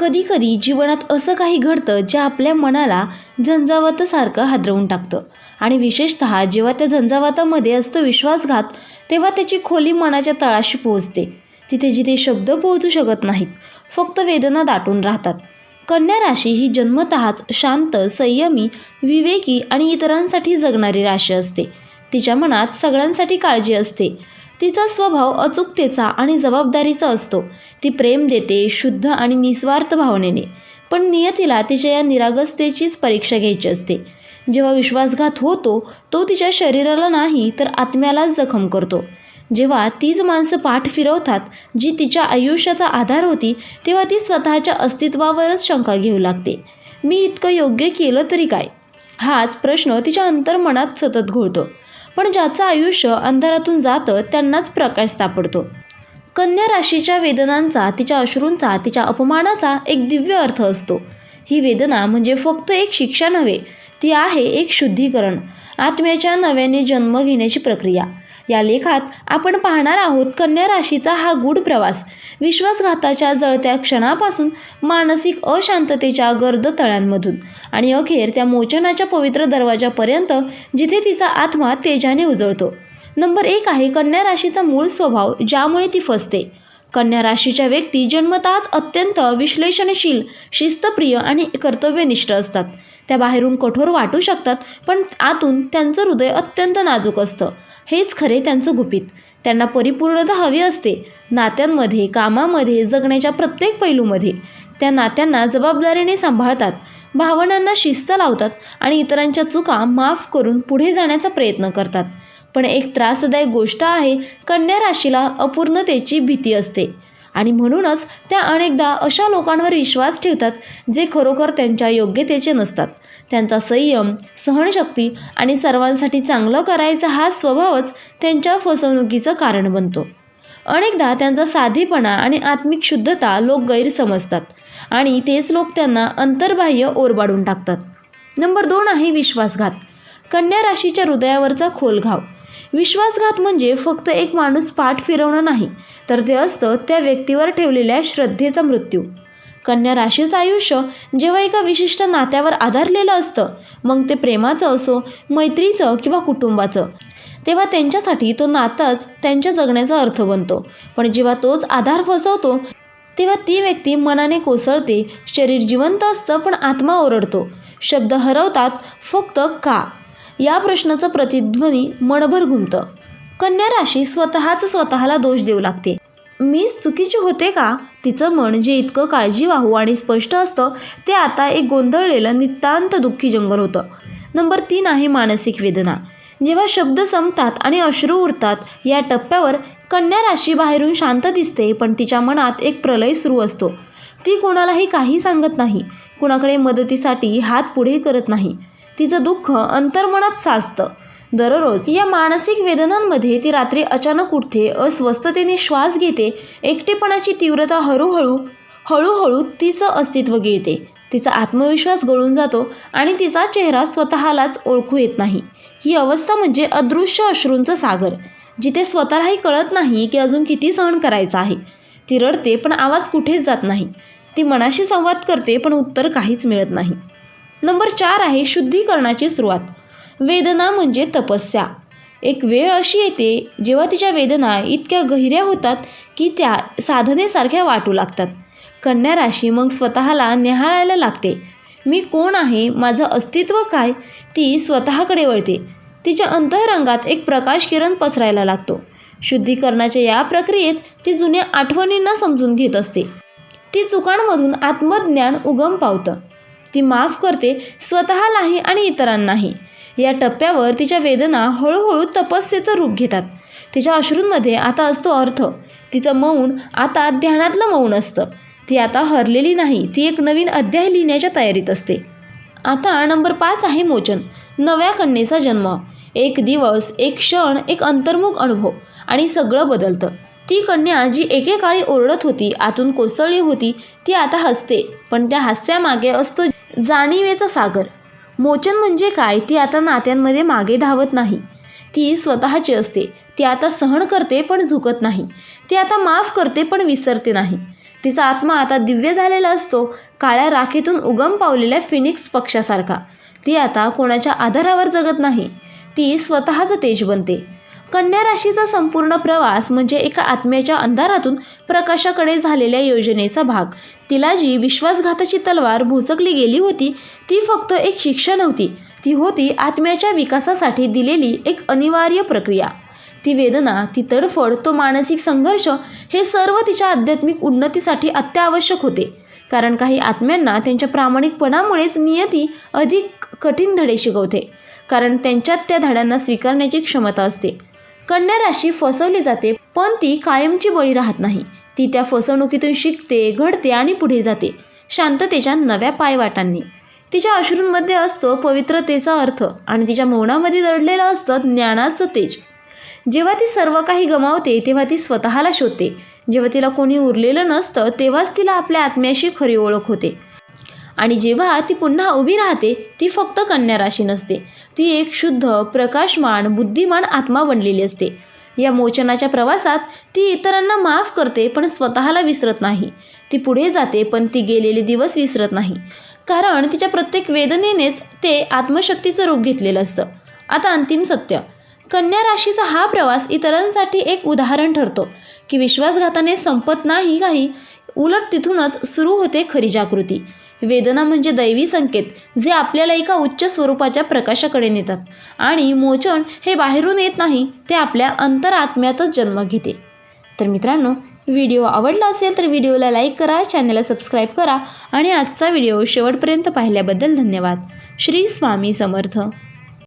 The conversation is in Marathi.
कधीकधी जीवनात असं काही घडतं जे आपल्या मनाला झंझावातासारखं हादरवून टाकतं. आणि विशेषतः जेव्हा त्या झंझावातामध्ये असतो विश्वासघात तेव्हा त्याची खोली मनाच्या तळाशी पोहोचते. तिथे जिथे शब्द पोहोचू शकत नाहीत फक्त वेदना दाटून राहतात. कन्या राशी ही जन्मतःच शांत संयमी विवेकी आणि इतरांसाठी जगणारी राशी असते. तिच्या मनात सगळ्यांसाठी काळजी असते. तिचा स्वभाव अचूकतेचा आणि जबाबदारीचा असतो. ती प्रेम देते शुद्ध आणि निस्वार्थ भावनेने. पण नियतीला तिच्या या निरागसतेचीच परीक्षा घ्यायची असते. जेव्हा विश्वासघात होतो तो तिच्या शरीराला नाही तर आत्म्यालाच जखम करतो. जेव्हा तीच माणसं पाठ फिरवतात जी तिच्या आयुष्याचा आधार होती तेव्हा ती स्वतःच्या अस्तित्वावरच शंका घेऊ लागते. मी इतकं योग्य केलं तरी काय? हाच प्रश्न तिच्या अंतर्मनात सतत घोळतो. पण ज्याचं आयुष्य अंधारातून जातं त्यांनाच प्रकाश सापडतो. कन्या राशीच्या वेदनांचा तिच्या अश्रूंचा तिच्या अपमानाचा एक दिव्य अर्थ असतो. ही वेदना म्हणजे फक्त एक शिक्षा नव्हे ती आहे एक शुद्धीकरण आत्म्याच्या नव्याने जन्म घेण्याची प्रक्रिया. या लेखात आपण पाहणार आहोत कन्या राशीचा हा गूढ प्रवास. विश्वासघाताच्या जळत्या क्षणापासून मानसिक अशांततेच्या गर्द तळ्यांमधून आणि अखेर त्या मोचनाच्या पवित्र दरवाजापर्यंत जिथे तिचा आत्मा तेजाने उजळतो. नंबर एक आहे कन्या राशीचा मूळ स्वभाव ज्यामुळे ती फसते. कन्या राशीच्या व्यक्ती जन्मतःच अत्यंत विश्लेषणशील शिस्तप्रिय आणि कर्तव्यनिष्ठ असतात. त्या बाहेरून कठोर वाटू शकतात पण आतून त्यांचं हृदय अत्यंत नाजूक असतं. हेच खरे त्यांचं गुपित. त्यांना परिपूर्णता हवी असते नात्यांमध्ये कामामध्ये जगण्याच्या प्रत्येक पैलूमध्ये. त्या नात्यांना जबाबदारीने सांभाळतात भावनांना शिस्त लावतात आणि इतरांच्या चुका माफ करून पुढे जाण्याचा प्रयत्न करतात. पण एक त्रासदायक गोष्ट आहे कन्या राशीला अपूर्णतेची भीती असते. आणि म्हणूनच त्या अनेकदा अशा लोकांवर विश्वास ठेवतात जे खरोखर त्यांच्या योग्यतेचे नसतात. त्यांचा संयम सहनशक्ती आणि सर्वांसाठी चांगलं करायचा हा स्वभावच त्यांच्या फसवणुकीचं कारण बनतो. अनेकदा त्यांचा साधेपणा आणि आत्मिक शुद्धता लोक गैरसमजतात आणि तेच लोक त्यांना अंतर्बाह्य ओरबाडून टाकतात. नंबर दोन आहे विश्वासघात. कन्या राशीच्या हृदयावरचा खोलघाव. विश्वासघात म्हणजे फक्त एक माणूस पाठ फिरवणं नाही तर ते असतं त्या व्यक्तीवर ठेवलेल्या श्रद्धेचा मृत्यू. कन्या राशीचं आयुष्य जेव्हा एका विशिष्ट नात्यावर आधारलेलं असतं मग ते प्रेमाचं असो मैत्रीचं किंवा कुटुंबाचं. तेव्हा त्यांच्यासाठी तो नाताच त्यांच्या जगण्याचा अर्थ बनतो. पण जेव्हा तोच आधार फसवतो तेव्हा ती व्यक्ती मनाने कोसळते शरीर जिवंत असतं पण आत्मा ओरडतो. शब्द हरवतात फक्त का? या प्रश्नाचं प्रतिध्वनी मनभर घुमतं. कन्या राशी स्वतःच स्वतःला दोष देऊ लागते. मीच चुकीचे होते का? तिचं मन जे इतकं काळजीवाहू आणि स्पष्ट असतं ते आता एक गोंधळलेलं नितांत दुःखी जंगल होतं. नंबर तीन आहे मानसिक वेदना. जेव्हा शब्द संपतात आणि अश्रू उरतात या टप्प्यावर कन्या राशी बाहेरून शांत दिसते पण तिच्या मनात एक प्रलय सुरू असतो. ती कोणालाही काही सांगत नाही. कुणाकडे मदतीसाठी हात पुढे करत नाही. तिचं दुःख अंतर्मनात साचतं. दररोज या मानसिक वेदनांमध्ये ती रात्री अचानक उठते अस्वस्थतेने श्वास घेते एकटेपणाची तीव्रता हळूहळू हळूहळू तिचं अस्तित्व गिळते. तिचा आत्मविश्वास गळून जातो आणि तिचा चेहरा स्वतःलाच ओळखू येत नाही. ही अवस्था म्हणजे अदृश्य अश्रूंचं सागर जिथे स्वतःलाही कळत नाही की अजून किती सहन करायचं आहे. ती रडते पण आवाज कुठेच जात नाही. ती मनाशी संवाद करते पण उत्तर काहीच मिळत नाही. नंबर चार आहे शुद्धीकरणाची सुरुवात. वेदना म्हणजे तपस्या. एक वेळ अशी येते जेव्हा तिच्या वेदना इतक्या गहिऱ्या होतात की त्या साधनेसारख्या वाटू लागतात. कन्या राशी मग स्वतःला निहाळायला लागते. मी कोण आहे? माझं अस्तित्व काय? ती स्वतःकडे वळते. तिच्या अंतरंगात एक प्रकाश किरण पसरायला लागतो. शुद्धीकरणाच्या या प्रक्रियेत ती जुन्या आठवणींना समजून घेत असते. ती चुकांमधून आत्मज्ञान उगम पावतं. ती माफ करते स्वतःलाही आणि इतरांनाही. या टप्प्यावर तिच्या वेदना हळूहळू तपस्येचं रूप घेतात. तिच्या अश्रूंमध्ये आता असतो अर्थ. तिचं मौन आता ध्यानातलं मौन असतं. ती आता हरलेली नाही ती एक नवीन अध्याय लिहिण्याच्या तयारीत असते. आता नंबर पाच आहे मोचन. नव्या कन्येचा जन्म. एक दिवस एक क्षण एक अंतर्मुख अनुभव आणि सगळं बदलतं. ती कन्या जी एकेकाळी ओरडत होती आतून कोसळली होती ती आता हसते. पण त्या हास्यामागे असतो जाणीवेचा सागर. मोचन म्हणजे काय? ती आता नात्यांमध्ये मागे धावत नाही. ती स्वतःची असते. ती आता सहन करते पण झुकत नाही. ती आता माफ करते पण विसरते नाही. तिचा आत्मा आता दिव्य झालेला असतो काळ्या राखेतून उगम पावलेल्या फिनिक्स पक्षासारखा. ती आता कोणाच्या आधारावर जगत नाही. ती स्वतःचं तेज बनते कन्या राशीचा संपूर्ण प्रवास म्हणजे एका आत्म्याच्या अंधारातून प्रकाशाकडे झालेल्या योजनेचा भाग. तिला जी विश्वासघाताची तलवार भोसकली गेली होती ती फक्त एक शिक्षा नव्हती. ती होती आत्म्याच्या विकासासाठी दिलेली एक अनिवार्य प्रक्रिया. ती वेदना ती तडफड तो मानसिक संघर्ष हे सर्व तिच्या आध्यात्मिक उन्नतीसाठी अत्यावश्यक होते. कारण काही आत्म्यांना त्यांच्या प्रामाणिकपणामुळेच नियती अधिक कठीण धडे शिकवते. कारण त्यांच्यात त्या धड्यांना स्वीकारण्याची क्षमता असते. कन्या राशी फसवली जाते पण ती कायमची बळी राहत नाही. ती त्या फसवणुकीतून शिकते घडते आणि पुढे जाते. शांततेच्या नव्या पायवाटांनी. तिच्या अश्रूंमध्ये असतो पवित्रतेचा अर्थ आणि तिच्या मौनामध्ये दडलेलं असतं ज्ञानाचं तेज. जेव्हा ती सर्व काही गमावते तेव्हा ती स्वतःला शोधते. जेव्हा तिला कोणी उरलेलं नसतं तेव्हाच तिला आपल्या आत्म्याशी खरी ओळख होते. आणि जेव्हा ती पुन्हा उभी राहते ती फक्त कन्या राशी नसते. ती एक शुद्ध प्रकाशमान बुद्धिमान आत्मा बनलेली असते. या मोचनाच्या प्रवासात ती इतरांना माफ करते पण स्वतःला विसरत नाही. ती पुढे जाते पण ती गेलेले दिवस विसरत नाही. कारण तिच्या प्रत्येक वेदनेनेच ते आत्मशक्तीचं रूप घेतलेलं असतं. आता अंतिम सत्य. कन्या राशीचा हा प्रवास इतरांसाठी एक उदाहरण ठरतो की विश्वासघाताने संपत नाही काही उलट तिथूनच सुरू होते खरी जागृती. वेदना म्हणजे दैवी संकेत जे आपल्याला एका उच्च स्वरूपाच्या प्रकाशाकडे नेतात. आणि मोचन हे बाहेरून येत नाही ते आपल्या अंतरात्म्यातच जन्म घेते. तर मित्रांनो व्हिडिओ आवडला असेल तर व्हिडिओला लाईक करा चॅनलला सबस्क्राईब करा आणि आजचा व्हिडिओ शेवटपर्यंत पाहिल्याबद्दल धन्यवाद. श्री स्वामी समर्थ.